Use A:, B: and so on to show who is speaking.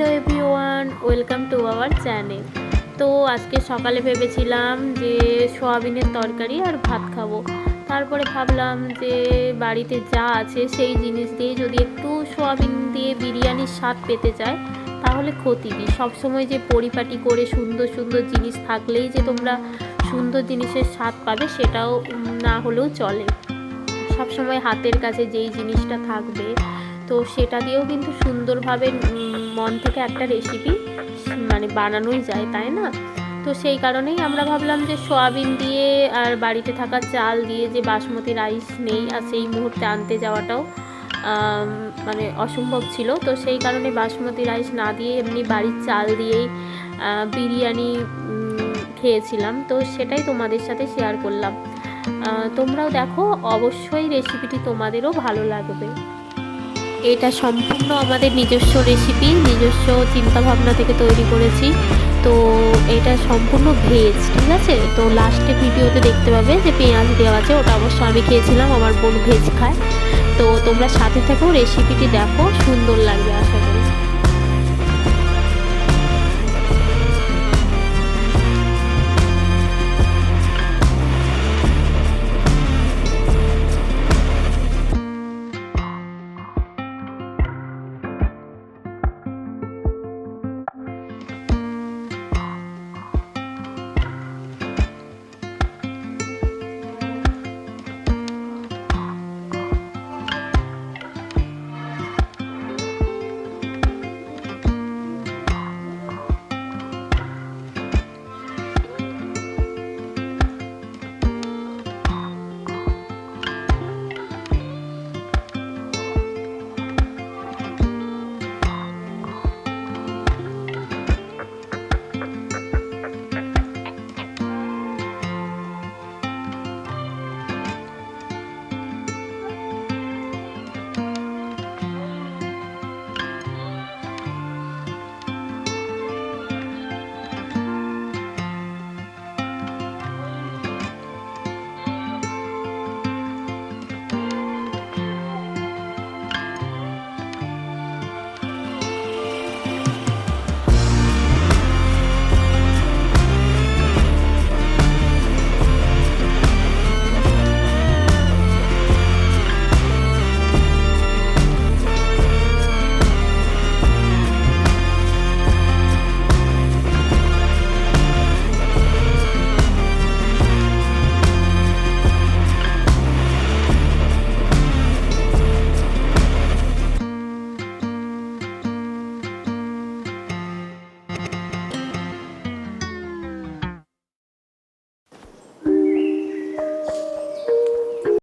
A: Hello everyone, welcome to our channel. তো আজকে সকালে ভেবেছিলাম যে সোয়াবিনের তরকারি আর ভাত খাব। তারপরে ভাবলাম যে বাড়িতে যা আছে সেই জিনিস দিয়ে যদি একটু সোয়াবিন দিয়ে বিরিয়ানির স্বাদ পেতে চায় তাহলে ক্ষতি কী? সবসময় যে পরিপাটি করে সুন্দর সুন্দর জিনিস থাকলেই যে তোমরা সুন্দর জিনিসের স্বাদ পাবে সেটাও না হলেও চলে। সবসময় হাতের কাছে যেই জিনিসটা থাকবে, তো সেটা দিয়েও কিন্তু সুন্দরভাবে মন থেকে একটা রেসিপি মানে বানানোই যায়, তাই না? তো সেই কারণেই আমরা ভাবলাম যে সোয়াবিন দিয়ে আর বাড়িতে থাকা চাল দিয়ে যে বাসমতি রাইস নেই, আর সেই মুহূর্তে আনতে যাওয়াটাও মানে অসম্ভব ছিল। তো সেই কারণে বাসমতি রাইস না দিয়ে এমনি বাড়ির চাল দিয়েই বিরিয়ানি খেয়েছিলাম। তো সেটাই তোমাদের সাথে শেয়ার করলাম। তোমরাও দেখো, অবশ্যই রেসিপিটি তোমাদেরও ভালো লাগবে। এটা সম্পূর্ণ আমাদের নিজস্ব রেসিপি নিজস্ব চিন্তাভাবনা থেকে তৈরি করেছি। তো এটা সম্পূর্ণ ভেজ ঠিক আছে? তো লাস্টে ভিডিওতে দেখতে পাবে যে পেঁয়াজ দেওয়া আছে, ওটা অবশ্য আমি খেয়েছিলাম, আমার বোন ভেজ খায়। তো তোমরা সাথে থেকেও রেসিপিটি দেখো, সুন্দর লাগবে, আশা